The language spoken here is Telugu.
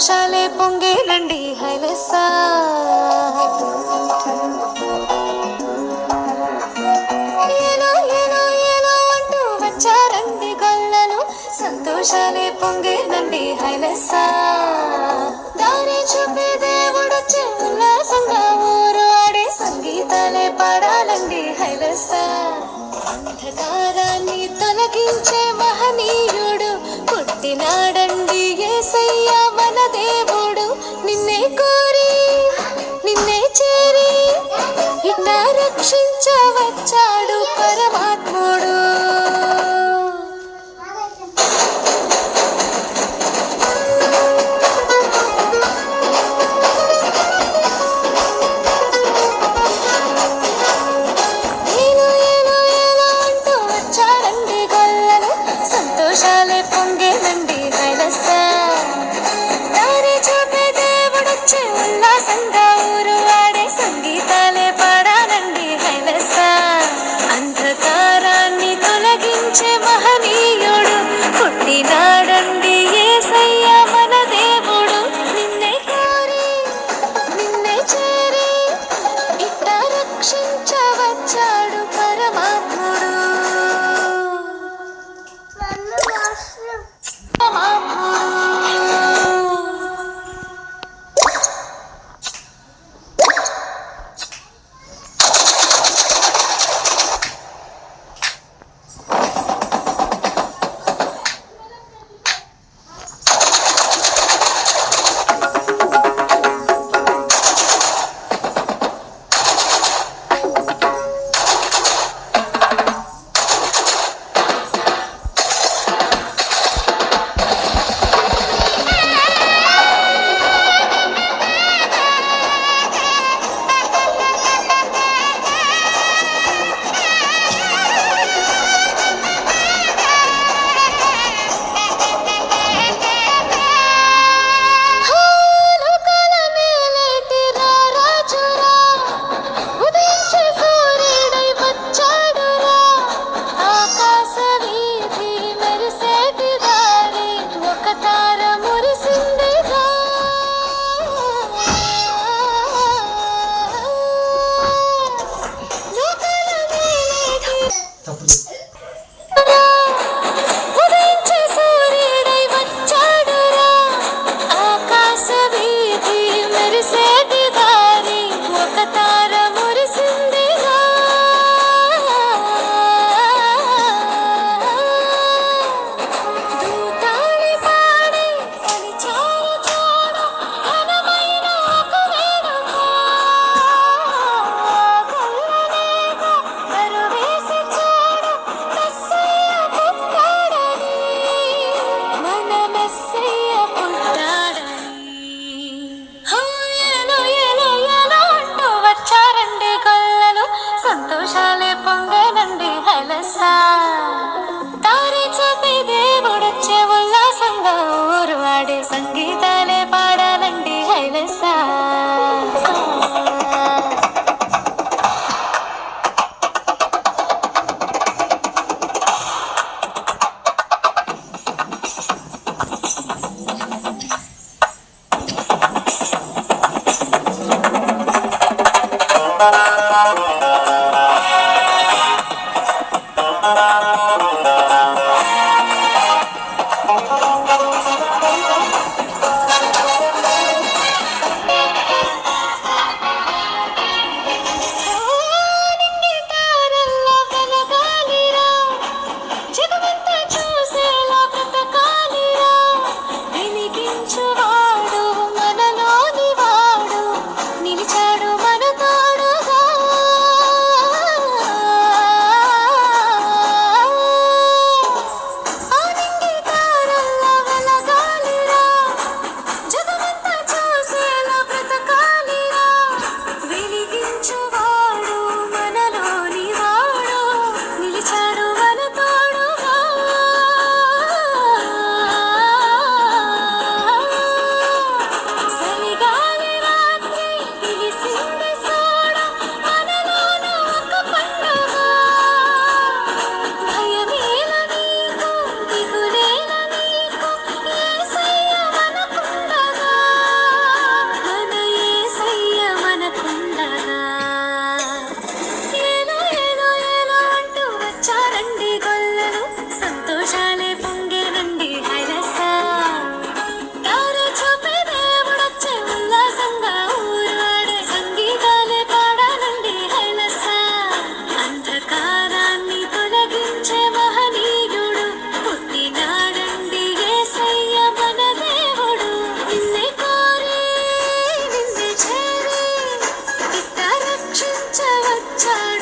సంతోషాలే పొంగేనండి హైలెస్సా ఏలో ఏలో ఏలో అంటూ వచ్చారండి గొల్లలు. సంతోషాలే పొంగేనండి హైలెస్సా దారి చూపే దేవుడు ఉల్లాసంగా ఊరు ఆడే సంగీతాలే పాడాలండి హైలెస్సా అంధకారాన్ని తొలగించే మహనీయుడు పుట్టినాడండి turn